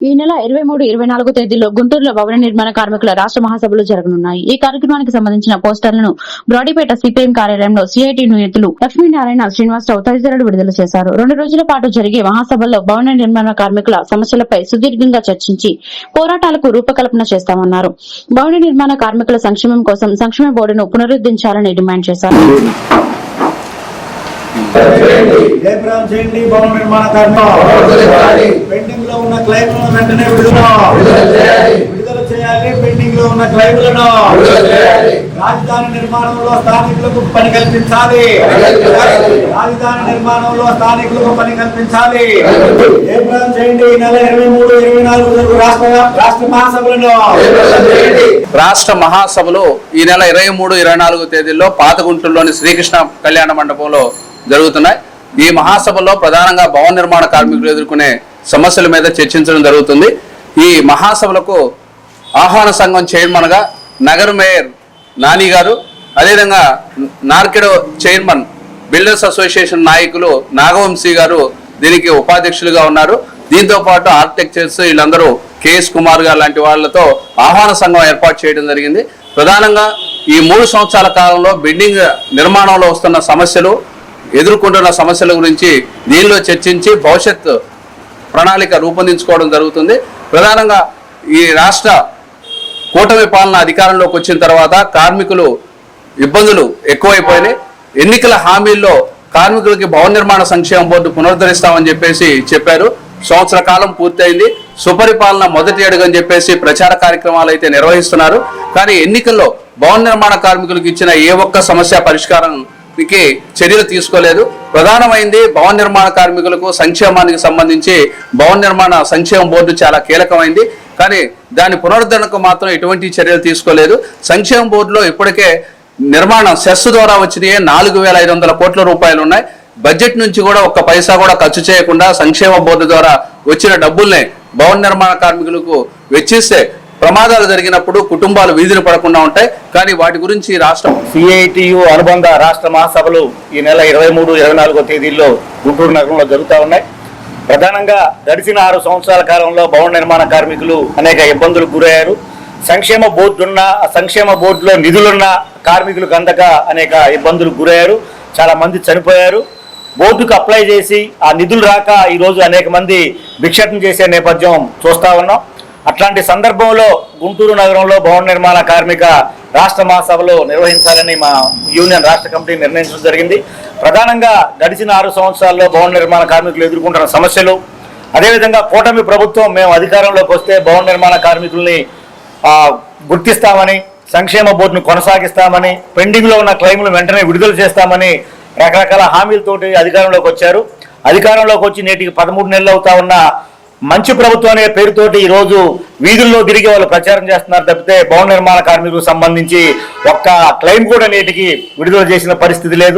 ఈ నెల ఇరవై మూడు ఇరవై నాలుగు తేదీలో గుంటూరులో భవన నిర్మాణ కార్మికుల రాష్ట్ర మహాసభలు జరగనున్నాయి ఈ కార్యక్రమానికి సంబంధించిన పోస్టర్లను బ్రాడీపేట సిపిఎం కార్యాలయంలో సిఐటి నేతలు లక్ష్మీనారాయణ శ్రీనివాసరావు తదితరులు విడుదల చేశారు రెండు రోజుల పాటు జరిగే మహాసభల్లో భవన నిర్మాణ కార్మికుల సమస్యలపై సుదీర్ఘంగా చర్చించి పోరాటాలకు రూపకల్పన చేస్తామన్నారు భవన నిర్మాణ కార్మికుల సంక్షేమం కోసం సంక్షేమ బోర్డును పునరుద్ధరించాలని డిమాండ్ చేశారు జయప్రదం చేయండి భవన నిర్మాణ పెండింగ్లో ఉన్న క్లైమ్లను వెంటనే విడుదల విడుదల చేయాలి. పెండింగ్లో ఉన్న క్లైమ్లను రాజధాని నిర్మాణంలో స్థానికులకు పని కల్పించాలి. రాజధాని నిర్మాణంలో స్థానికులకు పని కల్పించాలి. జయప్రదం చేయండి. ఈ నెల ఇరవై మూడు ఇరవై నాలుగు జరుగు రాష్ట్ర రాష్ట్ర మహాసభలను. రాష్ట్ర మహాసభలో ఈ నెల ఇరవై మూడు ఇరవై నాలుగు తేదీల్లో పాతగుంటూరులోని శ్రీకృష్ణ కళ్యాణ మండపంలో జరుగుతున్నాయి. ఈ మహాసభలో ప్రధానంగా భవన నిర్మాణ కార్మికులు ఎదుర్కొనే సమస్యల మీద చర్చించడం జరుగుతుంది. ఈ మహాసభలకు ఆహ్వాన సంఘం చైర్మన్గా నగర మేయర్ నాని గారు అదేవిధంగా నార్కెడో చైర్మన్ బిల్డర్స్ అసోసియేషన్ నాయకులు నాగవంశీ గారు దీనికి ఉపాధ్యక్షులుగా ఉన్నారు. దీంతో పాటు ఆర్కిటెక్చర్స్ వీళ్ళందరూ కేఎస్ కుమార్ గారు లాంటి వాళ్ళతో ఆహ్వాన సంఘం ఏర్పాటు చేయడం జరిగింది. ప్రధానంగా ఈ మూడు సంవత్సరాల కాలంలో బిల్డింగ్ నిర్మాణంలో వస్తున్న సమస్యలు ఎదుర్కొంటున్న సమస్యల గురించి దీనిలో చర్చించి భవిష్యత్ ప్రణాళిక రూపొందించుకోవడం జరుగుతుంది. ప్రధానంగా ఈ రాష్ట్ర కూటమి పాలన అధికారంలోకి వచ్చిన తర్వాత కార్మికులు ఇబ్బందులు ఎక్కువైపోయినాయి. ఎన్నికల హామీల్లో కార్మికులకి భవన నిర్మాణ సంక్షేమ బోర్డు పునరుద్ధరిస్తామని చెప్పేసి చెప్పారు. సంవత్సర కాలం పూర్తయింది. సుపరిపాలన మొదటి అడుగు అని చెప్పేసి ప్రచార కార్యక్రమాలు అయితే నిర్వహిస్తున్నారు. కానీ ఎన్నికల్లో భవన నిర్మాణ కార్మికులకు ఇచ్చిన ఏ ఒక్క సమస్య పరిష్కారం కి చర్యలు తీసుకోలేదు. ప్రధానమైంది భవన నిర్మాణ కార్మికులకు సంక్షేమానికి సంబంధించి భవన నిర్మాణ సంక్షేమ బోర్డు చాలా కీలకమైంది. కానీ దాని పునరుద్ధరణకు మాత్రం ఎటువంటి చర్యలు తీసుకోలేదు. సంక్షేమ బోర్డులో ఇప్పటికే నిర్మాణం సెస్ ద్వారా వచ్చినాయి. నాలుగు వేల ఐదు వందల కోట్ల రూపాయలు ఉన్నాయి. బడ్జెట్ నుంచి కూడా ఒక్క పైసా కూడా ఖర్చు చేయకుండా సంక్షేమ బోర్డు ద్వారా వచ్చిన డబ్బుల్ని భవన నిర్మాణ కార్మికులకు వెచ్చిస్తే ప్రమాదాలు జరిగినప్పుడు కుటుంబాలు వీధిని పడకుండా ఉంటాయి. కానీ వాటి గురించి రాష్ట్రం సిఐటియు అనుబంధ రాష్ట్ర మహాసభలు ఈ నెల ఇరవై మూడు ఇరవై నాలుగో తేదీల్లో గుంటూరు నగరంలో జరుగుతూ ఉన్నాయి. ప్రధానంగా గడిచిన ఆరు సంవత్సరాల కాలంలో భవన నిర్మాణ కార్మికులు అనేక ఇబ్బందులకు గురయ్యారు. సంక్షేమ బోర్డున్న సంక్షేమ బోర్డులో నిధులున్న కార్మికులకు అందక అనేక ఇబ్బందులకు గురయ్యారు. చాలా మంది చనిపోయారు. బోర్డుకు అప్లై చేసి ఆ నిధులు రాక ఈరోజు అనేక మంది భిక్షటం చేసే నేపథ్యం చూస్తా ఉన్నాం. అట్లాంటి సందర్భంలో గుంటూరు నగరంలో భవన నిర్మాణ కార్మిక రాష్ట్ర మహాసభలో నిర్వహించాలని మా యూనియన్ రాష్ట్ర కమిటీ నిర్ణయించడం జరిగింది. ప్రధానంగా గడిచిన ఆరు సంవత్సరాల్లో భవన నిర్మాణ కార్మికులు ఎదుర్కొంటున్న సమస్యలు. అదేవిధంగా కూటమి ప్రభుత్వం మేము అధికారంలోకి వస్తే భవన నిర్మాణ కార్మికుల్ని గుర్తిస్తామని సంక్షేమ బోర్డును కొనసాగిస్తామని పెండింగ్లో ఉన్న క్లెయిమ్లు వెంటనే విడుదల చేస్తామని రకరకాల హామీలతోటి అధికారంలోకి వచ్చారు. అధికారంలోకి వచ్చి నేటికి పదమూడు నెలలు అవుతా ఉన్న మంచి ప్రభుత్వం అనే పేరుతోటి ఈ రోజు వీధుల్లో తిరిగి వాళ్ళు ప్రచారం చేస్తున్నారు తప్పితే భవన నిర్మాణ కార్మికులకు సంబంధించి ఒక్క క్లెయిమ్ కూడా నేటికి విడుదల చేసిన పరిస్థితి లేదు.